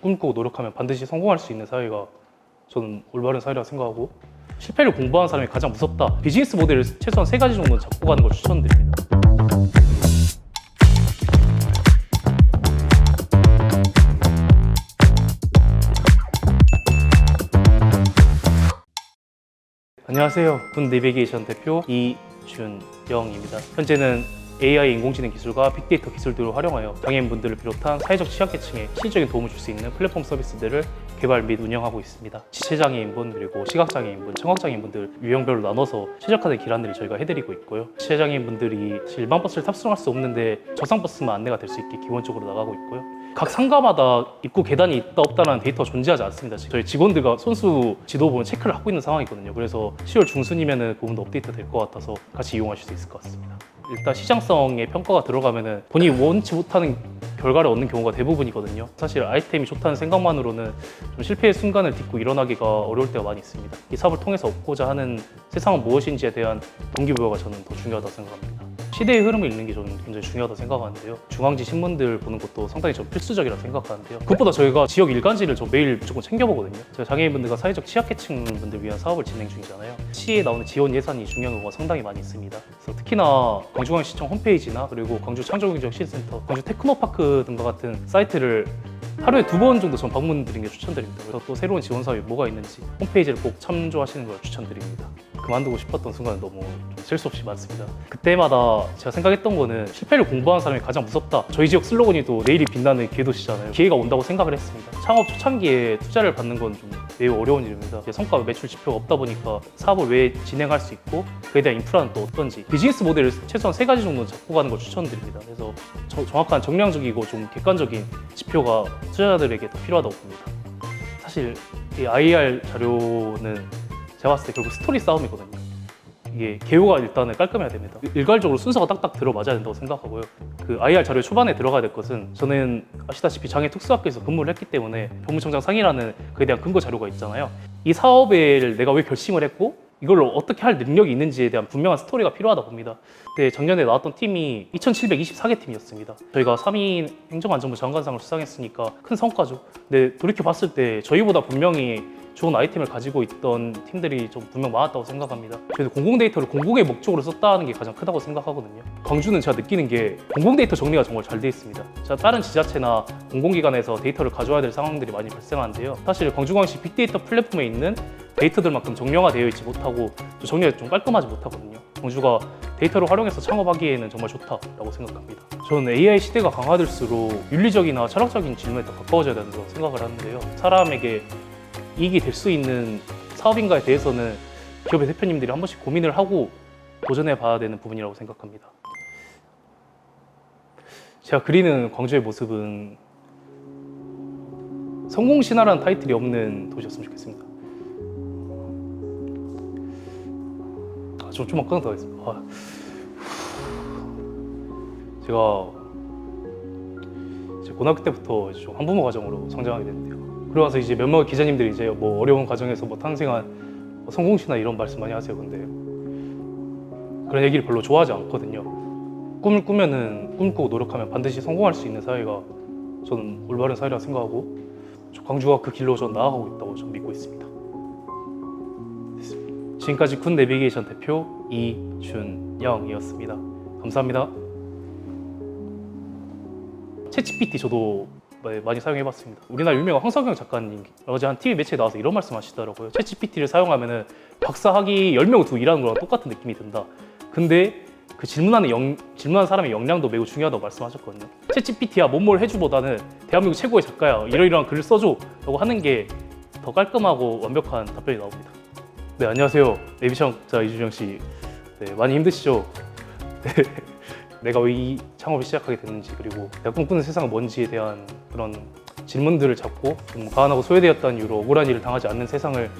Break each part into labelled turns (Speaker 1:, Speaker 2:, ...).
Speaker 1: 꿈꾸고 노력하면 반드시 성공할 수 있는 사회가 저는 올바른 사회라고 생각하고 실패를 공부하는 사람이 가장 무섭다. 비즈니스 모델을 최소한 세 가지 정도는 잡고 가는 걸 추천드립니다. 안녕하세요. 군 내비게이션 대표 이준영입니다. 현재는 AI 인공지능 기술과 빅데이터 기술들을 활용하여 장애인분들을 비롯한 사회적 취약계층에 실질적인 도움을 줄 수 있는 플랫폼 서비스들을 개발 및 운영하고 있습니다. 지체장애인분 그리고 시각장애인분, 청각장애인분들 유형별로 나눠서 최적화된 기란들을 저희가 해드리고 있고요. 지체장애인분들이 일반 버스를 탑승할 수 없는데 저상 버스만 안내가 될 수 있게 기본적으로 나가고 있고요. 각 상가마다 입구 계단이 있다 없다라는 데이터가 존재하지 않습니다. 저희 직원들과 손수 지도 보면 체크를 하고 있는 상황이거든요. 그래서 10월 중순이면은 그 부분도 업데이트 될 것 같아서 같이 이용하실 수 있을 것 같습니다. 일단 시장성의 평가가 들어가면은 본인이 원치 못하는 결과를 얻는 경우가 대부분이거든요. 사실 아이템이 좋다는 생각만으로는 좀 실패의 순간을 딛고 일어나기가 어려울 때가 많이 있습니다. 이 사업을 통해서 얻고자 하는 세상은 무엇인지에 대한 동기부여가 저는 더 중요하다고 생각합니다. 시대의 흐름을 읽는 게 저는 굉장히 중요하다고 생각하는데요. 중앙지 신문들 보는 것도 상당히 좀 필수적이라고 생각하는데요. 그것보다 저희가 지역 일간지를 저 매일 무조건 챙겨보거든요. 제가 장애인분들과 사회적 취약계층 분들 위한 사업을 진행 중이잖아요. 시에 나오는 지원 예산이 중요한 경우가 상당히 많이 있습니다. 그래서 특히나 광주광시청 홈페이지나 그리고 광주 창조경제혁신센터, 광주 테크노파크 등과 같은 사이트를 하루에 두 번 정도 전 방문 드리는 게 추천드립니다. 그래서 또 새로운 지원 사업이 뭐가 있는지 홈페이지를 꼭 참조하시는 걸 추천드립니다. 그만두고 싶었던 순간은 너무 셀 수 없이 많습니다. 그때마다 제가 생각했던 거는 실패를 공부하는 사람이 가장 무섭다. 저희 지역 슬로건이도 내일이 빛나는 기회도시잖아요. 기회가 온다고 생각을 했습니다. 창업 초창기에 투자를 받는 건 좀 매우 어려운 일입니다. 성과 매출 지표가 없다 보니까 사업을 왜 진행할 수 있고 그에 대한 인프라는 또 어떤지 비즈니스 모델을 최소한 세 가지 정도는 잡고 가는 걸 추천드립니다. 그래서 저- 정확한 정량적이고 좀 객관적인 지표가 투자자들에게 더 필요하다고 봅니다. 사실 이 IR 자료는 제가 봤을 때 결국 스토리 싸움이거든요. 이게 개요가 일단은 깔끔해야 됩니다. 일괄적으로 순서가 딱딱 들어맞아야 된다고 생각하고요. 그 IR 자료 초반에 들어가야 될 것은 저는 아시다시피 장애 특수학교에서 근무를 했기 때문에 법무청장 상이라는 그에 대한 근거 자료가 있잖아요. 이 사업을 내가 왜 결심을 했고 이걸 어떻게 할 능력이 있는지에 대한 분명한 스토리가 필요하다 봅니다. 그때 작년에 나왔던 팀이 2,724개 팀이었습니다. 저희가 3위 행정안전부 장관상을 수상했으니까 큰 성과죠. 근데 돌이켜 봤을 때 저희보다 분명히 좋은 아이템을 가지고 있던 팀들이 좀 분명 많았다고 생각합니다. 그래서 공공 데이터를 공공의 목적으로 썼다는 게 가장 크다고 생각하거든요. 광주는 제가 느끼는 게 공공 데이터 정리가 정말 잘 돼 있습니다. 제가 다른 지자체나 공공기관에서 데이터를 가져와야 될 상황들이 많이 발생하는데요. 사실 광주광시 빅데이터 플랫폼에 있는 데이터들만큼 정량화되어 있지 못하고 또 정리가 좀 깔끔하지 못하거든요. 광주가 데이터를 활용해서 창업하기에는 정말 좋다라고 생각합니다. 저는 AI 시대가 강화될수록 윤리적이나 철학적인 질문에 더 가까워져야 된다고 생각을 하는데요. 사람에게 이익이 될 수 있는 사업인가에 대해서는 기업의 대표님들이 한 번씩 고민을 하고 도전해 봐야 되는 부분이라고 생각합니다. 제가 그리는 광주의 모습은 성공 신화라는 타이틀이 없는 도시였으면 좋겠습니다. 아, 좀 좀만 끊었다 하겠습니다. 아, 제가 고등학교 때부터 한부모 가정으로 성장하게 됐는데요. 그러고 나서 이제 몇몇 기자님들이 이제 뭐 어려운 과정에서 뭐 탄생한 뭐 성공시나 이런 말씀 많이 하세요. 근데 그런 얘기를 별로 좋아하지 않거든요. 꿈을 꾸면은 꿈꾸고 노력하면 반드시 성공할 수 있는 사회가 저는 올바른 사회라고 생각하고 저 광주가 그 길로 전 나아가고 있다고 저는 믿고 있습니다. 됐습니다. 지금까지 군 내비게이션 대표 이준영이었습니다. 감사합니다. 챗GPT 저도 네, 많이 사용해봤습니다. 우리나라 유명한 황석영 작가님 어제 한 TV 매체에 나와서 이런 말씀하시더라고요. 챗GPT를 사용하면은 박사 학위 10명 두고 일하는 거랑 똑같은 느낌이 든다. 근데 그 질문하는 영, 질문하는 사람의 역량도 매우 중요하다고 말씀하셨거든요. 챗GPT야 뭐뭘 해주보다는 대한민국 최고의 작가야 이러이러한 글을 써줘라고 하는 게 더 깔끔하고 완벽한 답변이 나옵니다. 네 안녕하세요 내비청자 이준영 씨. 네 많이 힘드시죠? 네. 내가 왜 이 창업을 시작하게 됐는지 그리고 내가 꿈꾸는 세상은 뭔지에 대한 그런 질문들을 잡고 좀 가난하고 소외되었다는 이유로 억울한 일을 당하지 않는 세상을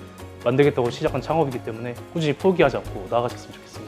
Speaker 1: 만들겠다고 시작한 창업이기 때문에 꾸준히 포기하지 않고 나아가셨으면 좋겠습니다.